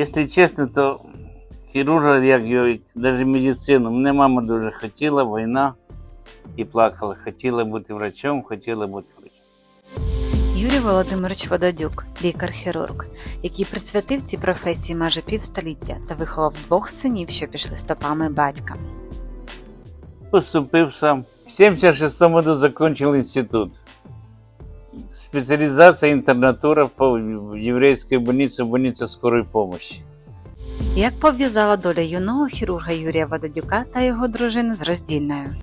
Якщо чесно, то хірурга, як його, навіть медицину, мене мама дуже хотіла, війна і плакала. Хотіла бути врачом, хотіла бути врачом. Юрій Володимирович Вододюк, лікар-хірург, який присвятив цій професії майже півстоліття та виховав двох синів, що пішли стопами батька. Поступив сам. В 76 году закончил институт. Специализация интернатура по в еврейской больнице, в больнице скорой помощи. Як пов'язала доля юного хірурга Юрія Вододюка та його дружини з роздільною?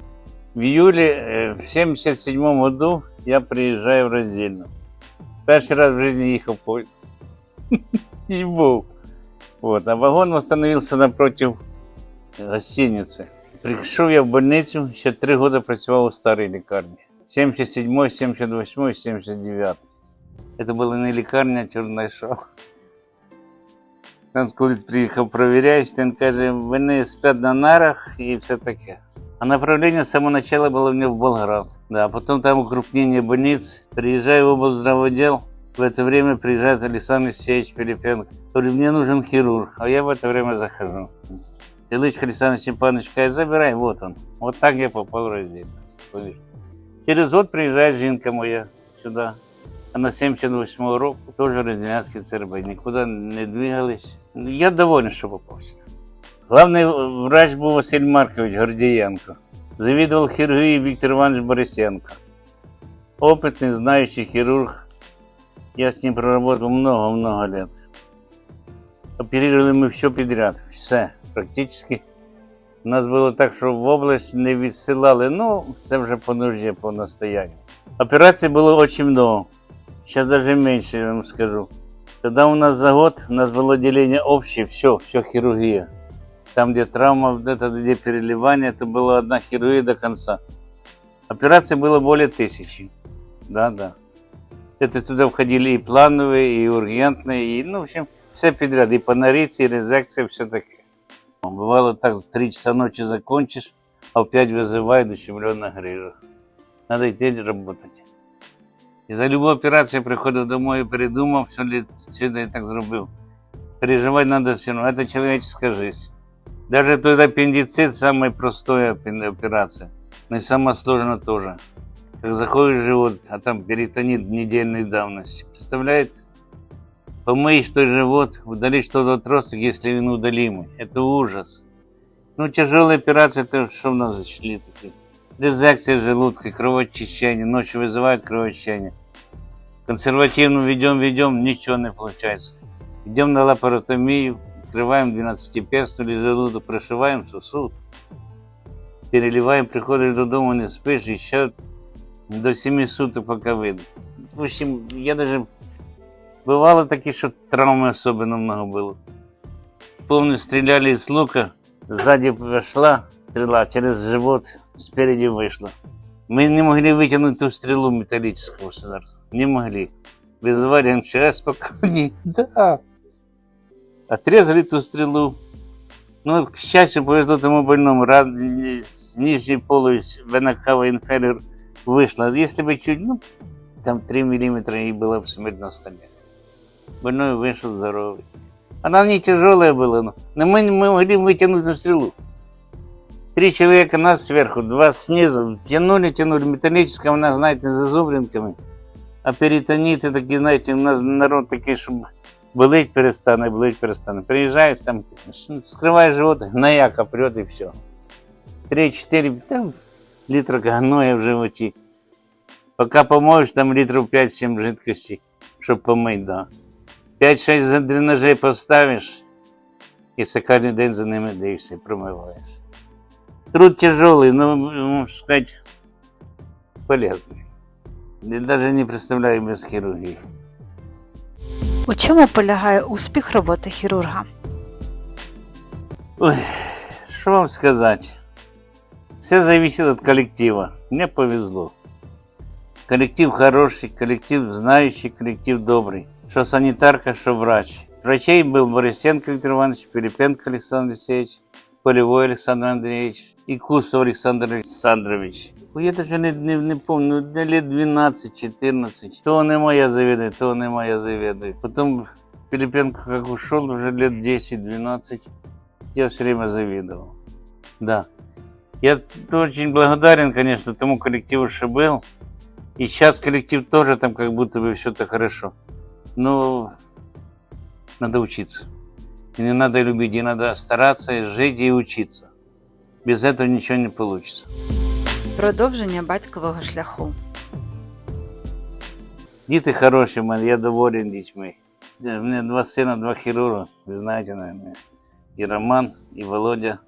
В июле э, в 77 году я приезжаю в Раздельну. Перший раз в жизни ехал по... И был. Вот. А вагон остановился напротив гостиницы. Прийшов я в больницю, ще три роки працював у старій лікарні. 77, 78, 79. Це була не лікарня, а чорний шов. Там, коли приїхав провіряючий, він каже, вони спять на нарах і все таке. А направление с самого начала было у меня в Болград. Да, а потом там укрупнение больниц. Приезжаю в облздравотдел. В это время приезжает Александр Сеевич Пилипенко. Говорю, мне нужен хирург. А я в это время захожу. Телычка Александр Степанович говорит, забирай, вот он. Вот так я попал в Розетку. Поверь. Через год приезжает жінка моя сюда. Она 78 року, тоже Розділянський ЦРБ. Никуда не двигались. Я доволен, що попав сюди. Главный врач был Василий Маркович Гордієнко. Завідував хірургії Віктор Иванович Борисенко. Опытный, знающий хирург. Я с ним проработал много-много лет. Оперировали мы все подряд, все, практически. У нас було так, що в область не відсилали, ну, це вже по нужді, по настоянню. Операций було дуже много. Сейчас даже меньше, я вам скажу. Тогда у нас за год, у нас было отделение общее, все, все хирургия. Там, где травма, вот это, где переливание, это была одна хирургия до конца. Операций было более тысячи. Да, да. Это туда входили и плановые, и ургентные, и, ну, в общем, все подряд. И панорицы, и резекция, все таки. Бывало так, в 3 часа ночи закончишь, а в 5 вызывают ущемленных грыжах. Надо идти работать. І за любу операцію приходив домой і передумав, все ли сюди я так зробив. Переживать надо все равно. Это человеческая жизнь. Даже тот аппендицит самая простая опе- операция. Но и самая сложная тоже. Как заходишь в живот, а там перитонит недельной давности. Представляете? Помыть той живот, удалить что-то отросток, если он удалимый. Это ужас. Ну, тяжелая операция, это что у нас зачли такие? Резекция желудка, кровоочищение, ночью вызывают кровоочищение. Консервативно ведем, ведем, ничего не получается. Идем на лапаротомию, открываем 12-перстную желудок, прошиваем сосуд, переливаем, приходишь додому, не спишь, еще до 7 суток пока выйдет. В общем, я даже... Бывало таки, что травмы особенно много было. Помню, стреляли из лука, сзади вошла стрела, через живот спереди вышла. Мы не могли вытянуть ту стрелу металлического государства. Не могли. Вызывали МЧС, пока они... Да. Отрезали ту стрелу. Ну, к счастью, повезло тому больному. Раз, с нижней полостью венокава инферир вышла. Если бы чуть, ну, там 3 миллиметра и было бы смерть на столе. Больной вышел здоровый. Она не тяжелая была, но, но мы не могли вытянуть эту стрелу. Три человека нас сверху, два снизу. Тянули, тянули. Металлическая, у нас, знаете, с зазубринками. А перитониты такие, знаете, у нас народ такий, що болить перестане, болить перестане. Приїжджають там, вскриваєш живот, гнояка прет і все. Три-чотири там, літра гноя в животі. Поки помоєш, там літрів 5-7 жидкості, щоб помити, да. 5-6 дренажей поставиш, і це кожен день за ними дивишся і промиваєш. Труд тяжелый, но, можно сказать, полезный. Я даже не представляю без хирургии. У чому полягає успіх роботи хірурга? Ой, что вам сказать? Все зависит от коллектива. Мне повезло. Коллектив хороший, коллектив знающий, коллектив добрый. Что санитарка, что врач. Врачей был Борисенко Виктор Иванович, Пилипенко Александр Алексеевич, Полевой Александр Андреевич и Кусов Александр Александрович. Ну, Я даже не, не, не помню, ну, лет 12-14. То нема я завідую, то нема я завідую. Потім Пилипенко как ушел, уже лет 10-12, я все время завидовал. Да. Я т- очень благодарен, конечно, тому коллективу, что был. И сейчас коллектив тоже там как будто бы все так хорошо. Но надо учиться. И не надо любить, и надо стараться, и жить и учиться. Без этого ничего не получится. Продовження батькового шляху. Діти хороші в мене, я доволен дітьми. Е, У мене два сина, два хірурга, ви знаєте, наверное. І Роман, і Володя.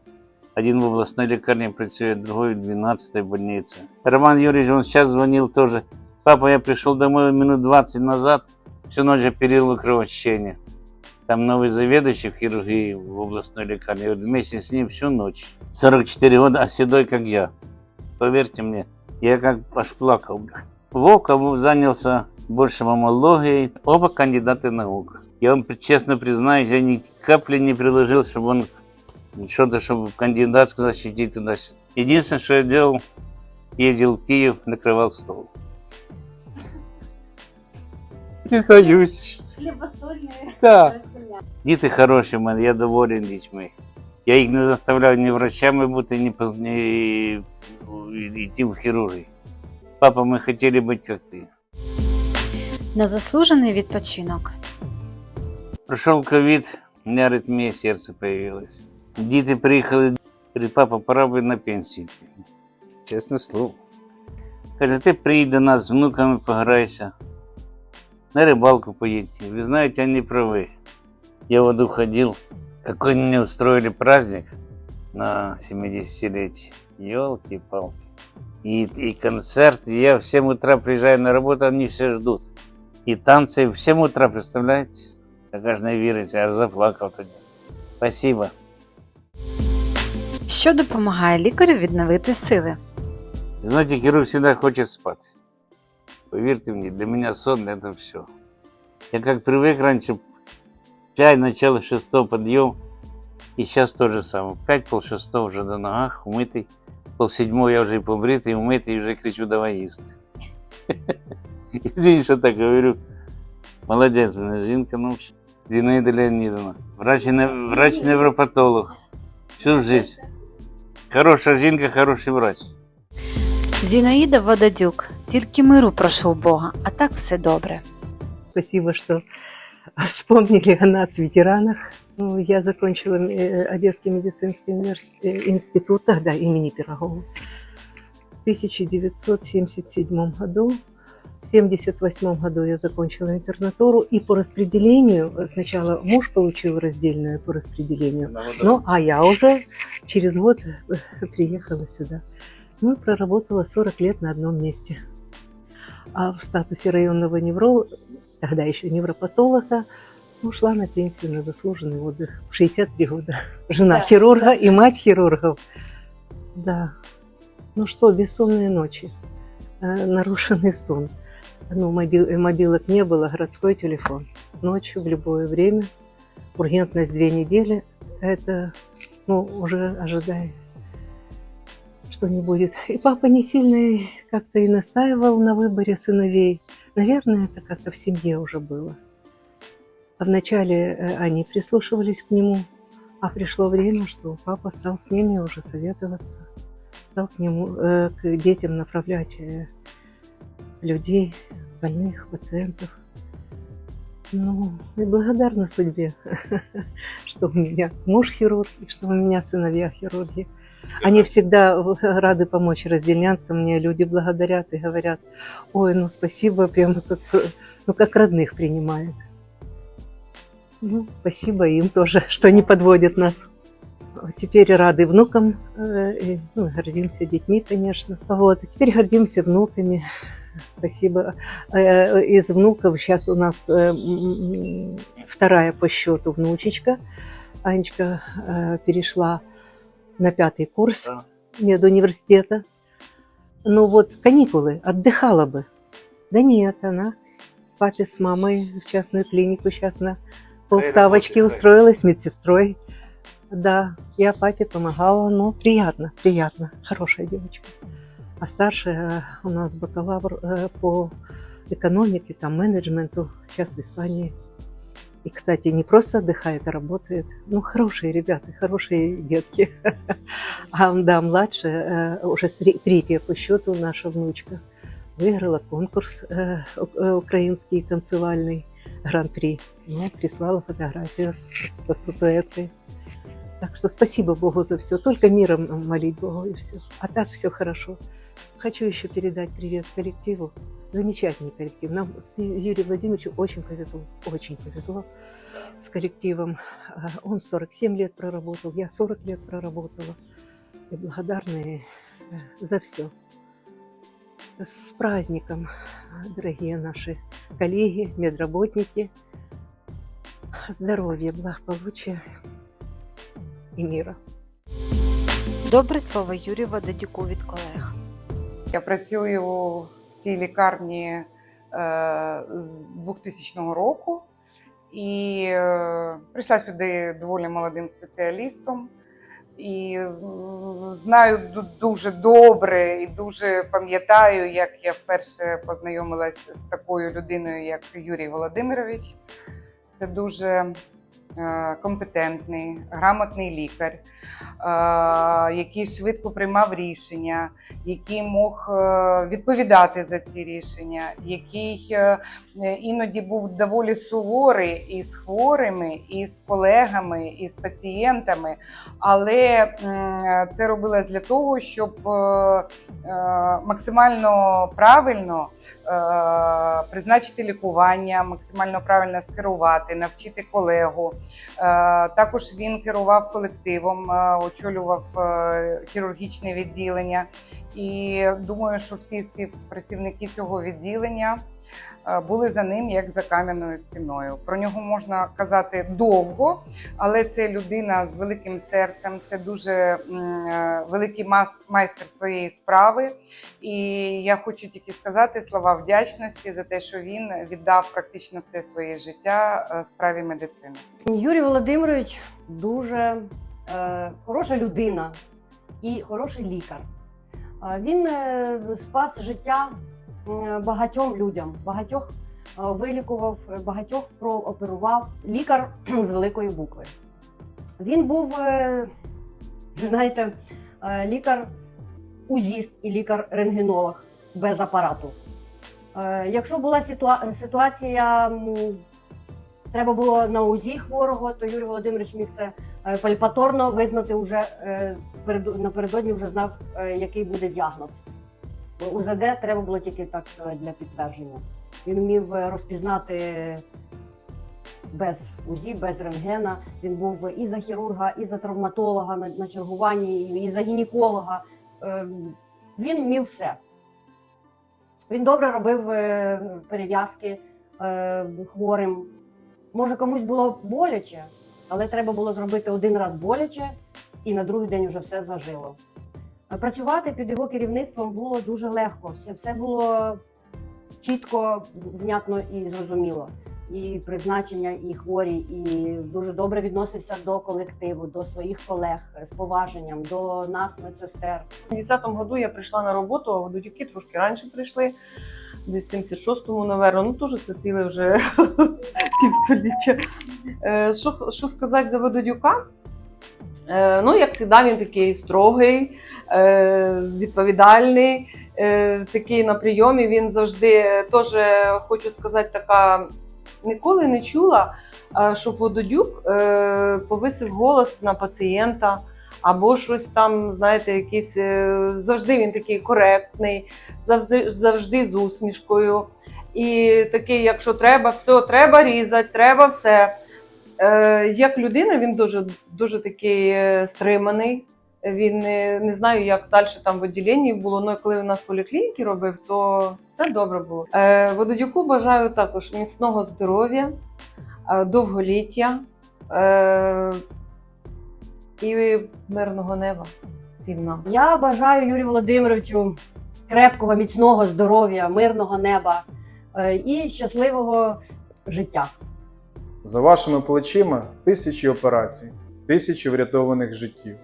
Один в областной лікарні працює, другой в 12-й больнице. Роман Юрьевич, он сейчас звонил тоже. Папа, я пришел домой минут 20 назад, всю ночь оперировал кровотечение. Там новый заведующий в хирургии в областной лекарне. Я вместе с ним всю ночь. 44 года, а седой, как я. Поверьте мне, я как аж плакал. Вовка занялся больше мамологией, оба кандидаты наук. Я вам честно признаюсь, я ни капли не приложил, чтобы он что-то, чтобы кандидатскую защитить туда-сюда. Единственное, что я делал, ездил в Киев, накрывал стол. Признаюсь. Хлібосольне. Да. Діти хороші в мене, я доволен дітьми. Я їх не заставляю ні врачами бути, ні, ні йти в хірургію. Папа, ми хотіли бути як ти. Незаслужений відпочинок. Пройшов ковід, у мене аритмія серця появилась. Діти приїхали, говорять, папа, пора би на пенсію. йти». Чесне слово. Каже, ти приїдь до нас з внуками пограйся На рыбалку поедете. Вы знаете, они правы. Я вот уходил. Какой мне устроили праздник на 70-летие. Елки-палки. И, и концерт. И я в 7 утра приезжаю на работу, они все ждут. И танцы в 7 утра, представляете? Так аж не віриться, аж заплакав тоді. Спасибо. Що допомагає лікарю відновити сили? Знаете, хирург всегда хочет спать. Поверьте мне, для меня сон это все. Я как привык раньше, 5, начало 6 подъем, и сейчас то же самое. 5, пол шестого уже до ногах, умытый. Пол седьмого я уже и побритый, умытый, и уже кричу, давай есть. Извини, что так говорю. Молодец, мене жінка научила. Зінаїда Леонідовна. Врач, не- врач-невропатолог. Всю жизнь. Хороша жінка, хороший врач. Зінаїда Водадюк. Тільки миру прошу у Бога, а так все добре. Спасибо, что вспомнили о нас, ветеранах. Ну, я закончила э, Одесский медицинский универс- э, институт тогда имени Пирогова в 1977 году. В 1978 году я закончила интернатуру, и по распределению, э, сначала муж получил раздельную по распределению, ну, а я уже через год э, приехала сюда. Ну, проработала 40 лет на одном месте. А в статусе районного невролога, тогда еще невропатолога, ушла на пенсию на заслуженный отдых в 63 года. Жена Да. хирурга и мать хирургов. Да. Ну что, бессонные ночи, э, нарушенный сон. Ну, мобил- э, мобилок не было, городской телефон. Ночью в любое время. Ургентность две недели. Это, ну, уже ожидай, что не будет. И папа не сильно как-то и настаивал на выборе сыновей. Наверное, это как-то в семье уже было. Вначале э, они прислушивались к нему, а пришло время, что папа стал с ними уже советоваться, стал к нему, э, к детям направлять э, людей, больных, пациентов. Ну, и благодарна судьбе, что у меня муж хирург, и что у меня сыновья хирурги. Они всегда э, рады помочь разделянцам. Мне люди благодарят и говорят, ой, ну спасибо, прямо как, э, ну, как родных принимают. Ну, спасибо им тоже, что не подводят нас. Теперь рады внукам, э, и, ну, гордимся детьми, конечно. Вот, теперь гордимся внуками. Спасибо. Э, Из внуков сейчас у нас э, вторая по счету внучечка. Анечка э, перешла на пятый курс Да. медуниверситета. Ну вот каникулы, отдыхала бы. Да нет, она к папе с мамой в частную клинику сейчас на полставочки работает, устроилась медсестрой. Да, я папе помогала, но приятно, приятно, хорошая девочка. А старшая э, у нас бакалавр э, по экономике, там, менеджменту, сейчас в Испании. И, кстати, не просто отдыхает, а работает. Ну, хорошие ребята, хорошие детки. А да, младшая, э, уже сре- третья по счету наша внучка, выиграла конкурс э, у- э, украинский танцевальный гран-при. Ну, прислала фотографию с- со статуэткой. Так что спасибо Богу за все. Только миром молить Богу и все. А так все хорошо. Хочу еще передать привет коллективу. Замечательный коллектив. Нам с Юрием Владимировичем очень повезло. Очень повезло с коллективом. А, Он 47 лет проработал, я 40 лет проработала. И благодарны э, за все. С праздником, дорогие наши коллеги, медработники. Здоровья, благополучия и мира. Добре слово Юрію Вододюку від колег. Я працюю в цій лікарні е, з 2000 року і е, прийшла сюди доволі молодим спеціалістом. І знаю дуже добре і дуже пам'ятаю, як я вперше познайомилась з такою людиною, як Юрій Володимирович. Це дуже компетентний, грамотний лікар, е, який швидко приймав рішення, який мог е, відповідати за ці рішення, який е, іноді був доволі суворий і з хворими, і з колегами, і з пацієнтами. Але це робилось для того, щоб е, е, максимально правильно е, призначити лікування, максимально правильно скерувати, навчити колегу. Е, Також він керував колективом, е, очолював е, хірургічне відділення. І думаю, що всі співпрацівники цього відділення були за ним як за кам'яною стіною. Про нього можна казати довго, але це людина з великим серцем, це дуже е, великий майстер своєї справи. І я хочу тільки сказати слова вдячності за те, що він віддав практично все своє життя е, справі медицини. Юрій Володимирович дуже е, хороша людина і хороший лікар. Е, Він е, спас життя багатьом людям, багатьох е, вилікував, багатьох прооперував. Лікар з великої букви. Він був, е, знаєте, е, лікар узіст і лікар-рентгенолог без апарату. Якщо була ситуа- ситуація треба було на УЗІ хворого, то Юрій Володимирович міг це пальпаторно визнати вже напередодні вже знав, який буде діагноз. УЗД треба було тільки так сказати для підтвердження. Він вмів е, розпізнати без УЗІ, без рентгена. Він був і за хірурга, і за травматолога на, чергуванні, і, за гінеколога. Е, Він вмів все. Він добре робив е, перев'язки е, хворим. Може, комусь було боляче, але треба було зробити один раз боляче, і на другий день вже все зажило. Працювати під його керівництвом було дуже легко. Все, все було чітко, внятно і зрозуміло. І призначення, і хворі, і дуже добре відносився до колективу, до своїх колег з поваженням, до нас, медсестер. У 10-му году я прийшла на роботу, а вододюки трошки раніше прийшли, десь в 76-му, напевно. Ну, теж це ціле вже півстоліття. Е, Що, що сказати за вододюка? Е, Ну, як завжди, він такий строгий, е, відповідальний, е, такий на прийомі. Він завжди теж, хочу сказати, така ніколи не чула, щоб вододюк повисив голос на пацієнта або щось там, знаєте, якийсь завжди він такий коректний, завжди, завжди з усмішкою. І такий, якщо треба, все, треба різати, треба все. Е, як людина, він дуже, дуже такий е, стриманий. Він не, не знаю, як далі там в відділенні було. але коли у нас поліклініки робив, то все добре було. Е, Вододюку бажаю також міцного здоров'я, е, довголіття. Е, і мирного неба всім. Я бажаю Юрію Володимировичу крепкого, міцного здоров'я, мирного неба і щасливого життя. За вашими плечима тисячі операцій, тисячі врятованих життів.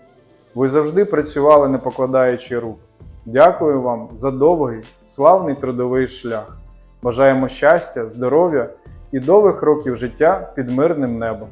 Ви завжди працювали, не покладаючи рук. Дякую вам за довгий, славний трудовий шлях. Бажаємо щастя, здоров'я і довгих років життя під мирним небом.